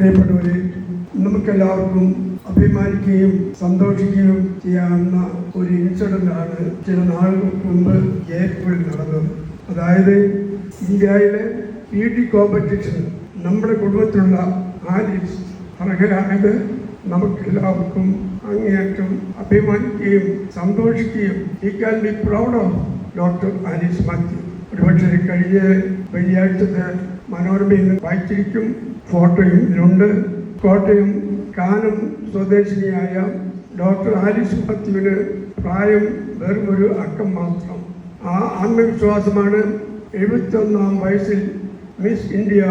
പ്രിയപ്പെട്ടവരെ നമുക്കെല്ലാവർക്കും അഭിമാനിക്കുകയും സന്തോഷിക്കുകയും ചെയ്യാവുന്ന ഒരു ഇൻസിഡന്റാണ് ചില നാളുകൾക്ക് മുമ്പ് ജയ്പൂരിൽ നടന്നത്. അതായത് ഇന്ത്യയിലെ പി ടി കോമ്പറ്റീഷൻ നമ്മുടെ കുടുംബത്തിലുള്ള ആലിസ് അർഹരായത് നമുക്കെല്ലാവർക്കും അങ്ങേയറ്റം അഭിമാനിക്കുകയും സന്തോഷിക്കുകയും ഈ can be proud of doctor Alice Mathew. ഒരുപക്ഷെ കഴിഞ്ഞ വെള്ളിയാഴ്ചത്തെ മനോരമയിൽ വായിച്ചിരിക്കും. ഫോട്ടോയും ഇതിലുണ്ട്. കോട്ടയം കാനം സ്വദേശിനിയായ ഡോക്ടർ ആലിസ് മാത്യുവിന് പ്രായം വെറും ഒരു അക്കം മാത്രം. ആ ആത്മവിശ്വാസമാണ് എഴുപത്തൊന്നാം വയസ്സിൽ മിസ് ഇന്ത്യ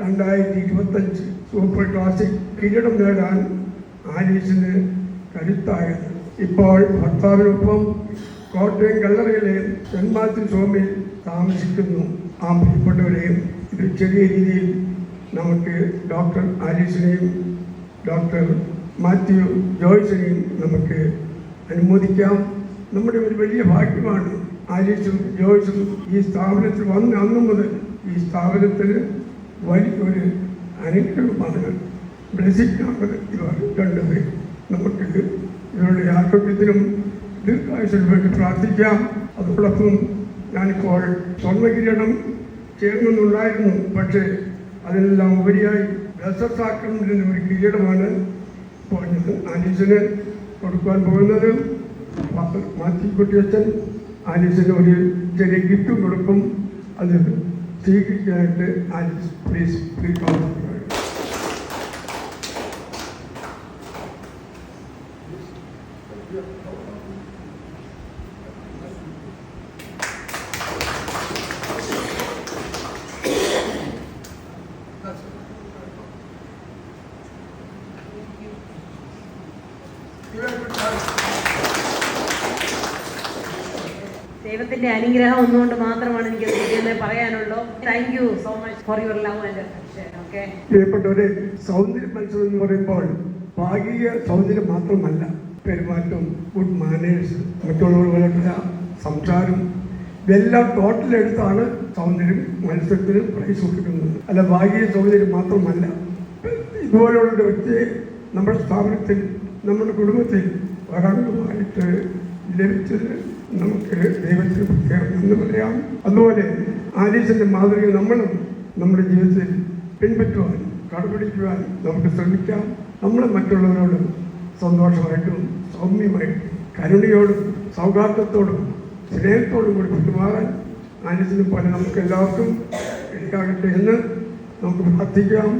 രണ്ടായിരത്തി ഇരുപത്തഞ്ച് സൂപ്പർ ക്ലാസിക് കിരീടം നേടാൻ ആലീസിന് കരുത്തായത്. ഇപ്പോൾ ഭർത്താവിനൊപ്പം കോട്ടയം കല്ലറയിലെ സെന്റ് മാത്യു ഹോമിൽ താമസിക്കുന്നു. ആ പ്രിയപ്പെട്ടവരെയും ഇത് ചെറിയ രീതിയിൽ നമുക്ക് ഡോക്ടർ ആലീസിനെയും ഡോക്ടർ മാത്യു ജോയ്സിനെയും നമുക്ക് അനുമോദിക്കാം. നമ്മുടെ ഒരു വലിയ ഭാഗ്യമാണ് ആലീസും ജോയ്സും ഈ സ്ഥാപനത്തിൽ വന്ന അന്നു മുതൽ ഈ സ്ഥാപനത്തിന് വലിയൊരു അനുഗ്രഹമാണ് ബ്രസിക്കാണ് ഇവർ കണ്ടത്. നമുക്ക് ഇവരുടെ ആരോഗ്യത്തിനും ദീർഘായുസിനും വേണ്ടി പ്രാർത്ഥിക്കാം. അതോടൊപ്പം ഞാനിപ്പോൾ സ്വർണകിരീടം ചേർന്നുണ്ടായിരുന്നു. പക്ഷേ അതിനെല്ലാം ഉപരിയായി ബസസാക്രമണത്തിന്റെ ഒരു കിരീടമാണ് പറഞ്ഞത് ആനീസിന് കൊടുക്കാൻ പോകുന്നത്. മാറ്റിക്കുട്ടിയച്ഛൻ ആലീസിന് ഒരു ചെറിയ ഗിഫ്റ്റ് കൊടുക്കും. അത് സ്വീകരിക്കാനായിട്ട് ആലീസ് പ്ലീസ് പ്ലീസ് ദൈവത്തിന്റെ അനുഗ്രഹം ഒന്നുകൊണ്ട് മാത്രമാണ് എനിക്ക് പറയാനുള്ളൂ. Thank you so much for your love and പ്രിയപ്പെട്ടവരെ സൗന്ദര്യ മത്സരം എന്ന് പറയുമ്പോൾ ഭാഗിക സൗന്ദര്യം മാത്രമല്ല പെരുമാറ്റം ഗുഡ് മാനേഴ്സ് മറ്റുള്ളവരുടെ സംസാരം ഇതെല്ലാം ടോട്ടൽ എടുത്താണ് സൗന്ദര്യം മത്സരത്തിന് പ്രൈസ് കൊടുക്കുന്നത്. അല്ല ഭാഗിക സൗന്ദര്യം മാത്രമല്ല ഇതുപോലെയുള്ള വ്യക്തിയെ നമ്മുടെ സ്ഥാപനത്തിൽ നമ്മുടെ കുടുംബത്തിൽ ഒരാളുമായിട്ട് ലഭിച്ചത് നമുക്ക് ദൈവത്തിന് പ്രത്യേകം എന്ന് പറയാം. അതുപോലെ ആലീസിന്റെ മാതൃക നമ്മളും നമ്മുടെ ജീവിതത്തിൽ പിൻപറ്റുവാൻ കടപിടിക്കുവാൻ നമുക്ക് ശ്രമിക്കാം. നമ്മൾ മറ്റുള്ളവരോട് സന്തോഷമായിട്ടും സൗമ്യമായിട്ടും കരുണയോടും സൗഹാർദ്ദത്തോടും സ്നേഹത്തോടും കൂടി പെരുമാറാൻ ആലീസിനെ പോലെ നമുക്ക് എല്ലാവർക്കും എന്ന് നമുക്ക് പ്രാർത്ഥിക്കാം.